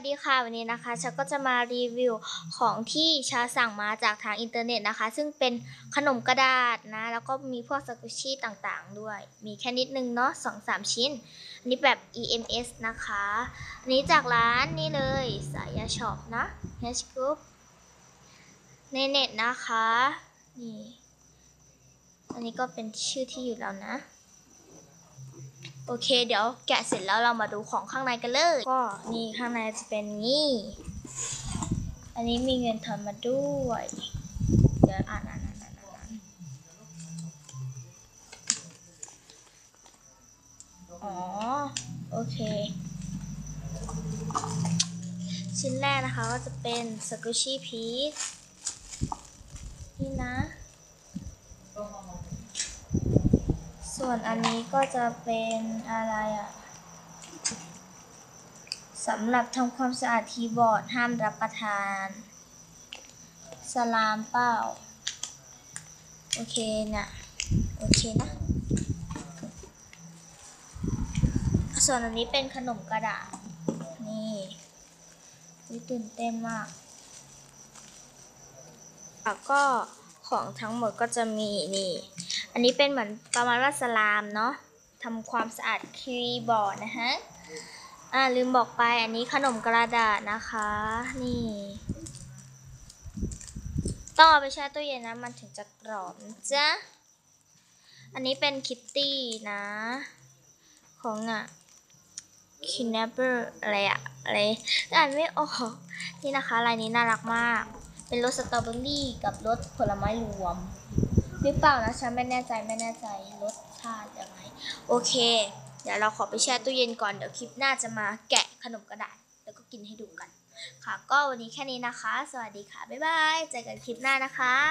วัสดีค่ะวันนี้นะคะฉันก็จะมารีวิวของที่ชาสั่งมาจากทางอินเทอร์เน็ตนะคะ ซึ่งเป็นขนมกระดาษนะ แล้วก็มีพวกสกุชชี่ต่างๆ ด้วย มีแค่นิดนึงเนาะสองสามชิ้น อันนี้แบบ EMS นะคะอันนี้จากร้านนี่เลยสายาช็อปนะ H Group ในเน็ตนะคะ นี่ อันนี้ก็เป็นชื่อที่อยู่แล้วนะ โอเค เดี๋ยวแกะเสร็จแล้วเรามาดูของข้างในกันเลย ก็นี่ข้างในจะเป็นนี่ อันนี้มีเงินทอนมาด้วย เดี๋ยวอ่านอ่านอ่านอ่านอ่านอ๋อ โอเค ชิ้นแรกนะคะก็จะเป็นสกุชี่พีซนี่นะ ส่วนอันนี้ก็จะเป็นอะไรอะ่ะสำหรับทำความสะอาดคีย์บอร์ดห้ามรับประทาน สลามเปล่าโอเคนะโอเคนะ ส่วนอันนี้เป็นขนมกระดาษ นี่ตื่นเต้นมากแล้วก็ของทั้งหมดก็จะมีนี่ อันนี้เป็นเหมือนประมาณว่าสลามเนาะทำความสะอาดคีย์บอร์ดนะฮะ อ่าลืมบอกไปอันนี้ขนมกระดาษนะคะ นี่ต้องเอาไปแช่ตู้เย็นนะมันถึงจะกรอบนะจ๊ะ อันนี้เป็นคิตตี้นะ ของอะคินเนเบอร์อะไรอะอะไรอ่านไม่ออก นี่นะคะลายนี้น่ารักมาก เป็นรสสตรอเบอรี่กับรสผลไม้รวม รือเปล่านะฉันไม่แน่ใจไม่แน่ใจรสชาติยังไงโอเค เดี๋ยวเราขอไปแช่ตู้เย็นก่อนเดี๋ยวคลิปหน้าจะมาแกะขนมกระดาษ แล้วก็กินให้ดูกัน ค่ะ ก็วันนี้แค่นี้นะคะ สวัสดีค่ะ บ๊ายบาย เจอกันคลิปหน้านะคะ